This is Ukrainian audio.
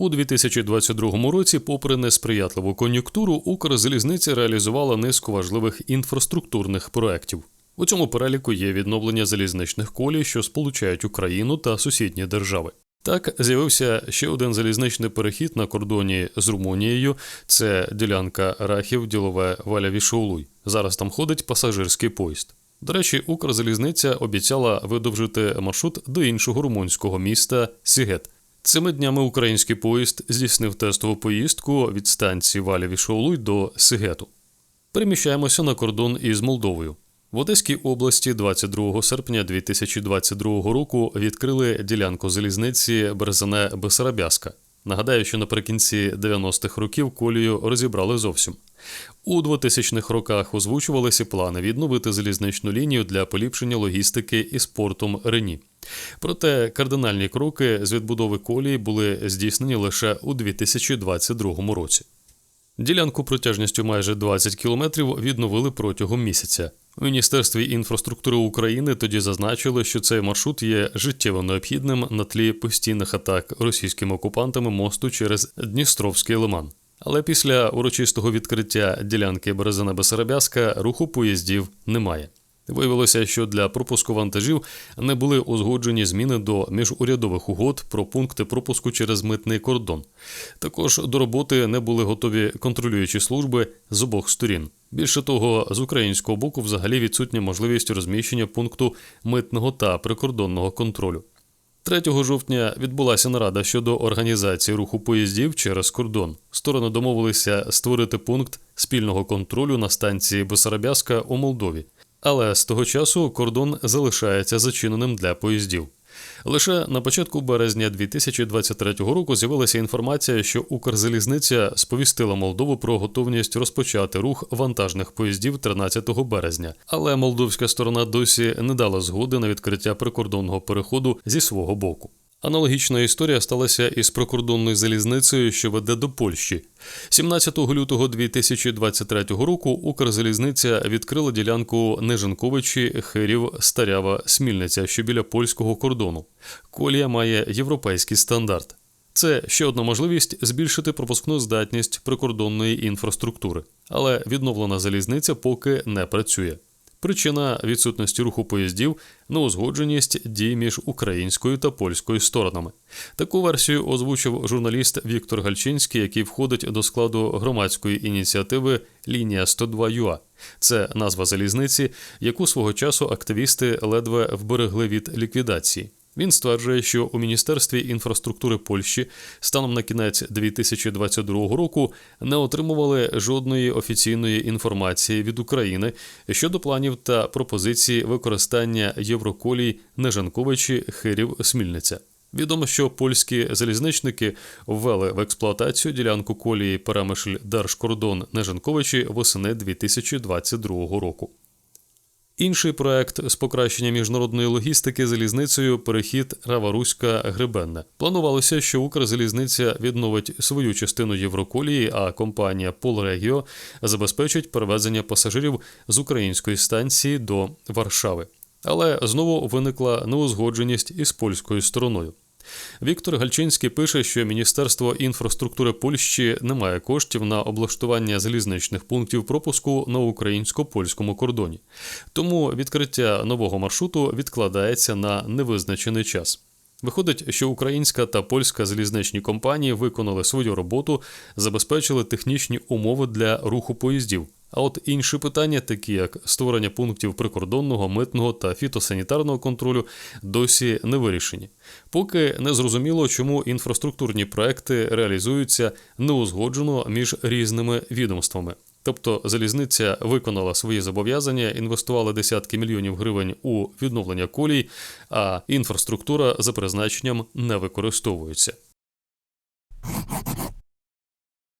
У 2022 році, попри несприятливу кон'юнктуру, Укрзалізниця реалізувала низку важливих інфраструктурних проєктів. У цьому переліку є відновлення залізничних колій, що сполучають Україну та сусідні держави. Так, з'явився ще один залізничний перехід на кордоні з Румунією. Це ділянка Рахів, ділове Валя Вішоулуй. Зараз там ходить пасажирський поїзд. До речі, Укрзалізниця обіцяла видовжити маршрут до іншого румунського міста Сігет. Цими днями український поїзд здійснив тестову поїздку від станції Валєві Шоулуй до Сигету. Переміщаємося на кордон із Молдовою. В Одеській області 22 серпня 2022 року відкрили ділянку залізниці Березане Бесарабяска. Нагадаю, що наприкінці 90-х років колію розібрали зовсім. У 2000-х роках озвучувалися плани відновити залізничну лінію для поліпшення логістики із портом Рені. Проте кардинальні кроки з відбудови колії були здійснені лише у 2022 році. Ділянку протяжністю майже 20 кілометрів відновили протягом місяця. У Міністерстві інфраструктури України тоді зазначили, що цей маршрут є життєво необхідним на тлі постійних атак російськими окупантами мосту через Дністровський лиман. Але після урочистого відкриття ділянки Березина Бесарабяска руху поїздів немає. Виявилося, що для пропуску вантажів не були узгоджені зміни до міжурядових угод про пункти пропуску через митний кордон. Також до роботи не були готові контролюючі служби з обох сторін. Більше того, з українського боку взагалі відсутня можливість розміщення пункту митного та прикордонного контролю. 3 жовтня відбулася нарада щодо організації руху поїздів через кордон. Сторони домовилися створити пункт спільного контролю на станції Бесарабяска у Молдові. Але з того часу кордон залишається зачиненим для поїздів. Лише на початку березня 2023 року з'явилася інформація, що Укрзалізниця сповістила Молдову про готовність розпочати рух вантажних поїздів 13 березня, але молдовська сторона досі не дала згоди на відкриття прикордонного переходу зі свого боку. Аналогічна історія сталася із прикордонною залізницею, що веде до Польщі. 17 лютого 2023 року Укрзалізниця відкрила ділянку Неженковичі, Хирів, Старява, Смільниця, що біля польського кордону. Колія має європейський стандарт. Це ще одна можливість збільшити пропускну здатність прикордонної інфраструктури, але відновлена залізниця поки не працює. Причина відсутності руху поїздів неузгодженість дій між українською та польською сторонами. Таку версію озвучив журналіст Віктор Гальчинський, який входить до складу громадської ініціативи Лінія 102 ЮА. Це назва залізниці, яку свого часу активісти ледве вберегли від ліквідації. Він стверджує, що у Міністерстві інфраструктури Польщі станом на кінець 2022 року не отримували жодної офіційної інформації від України щодо планів та пропозицій використання Євроколій Нежанковичі Хирів Смільниця. Відомо, що польські залізничники ввели в експлуатацію ділянку колії Перемишль Держкордон Нежанковичі восени 2022 року. Інший проект з покращення міжнародної логістики залізницею перехід Раваруська Гребенне. Планувалося, що Укрзалізниця відновить свою частину Євроколії, а компанія Полрегіо забезпечить перевезення пасажирів з української станції до Варшави. Але знову виникла неузгодженість із польською стороною. Віктор Гальчинський пише, що Міністерство інфраструктури Польщі не має коштів на облаштування залізничних пунктів пропуску на українсько-польському кордоні. Тому відкриття нового маршруту відкладається на невизначений час. Виходить, що українська та польська залізничні компанії виконали свою роботу, забезпечили технічні умови для руху поїздів. А от інші питання, такі як створення пунктів прикордонного, митного та фітосанітарного контролю, досі не вирішені. Поки не зрозуміло, чому інфраструктурні проекти реалізуються неузгоджено між різними відомствами. Тобто залізниця виконала свої зобов'язання, інвестувала десятки мільйонів гривень у відновлення колій, а інфраструктура за призначенням не використовується.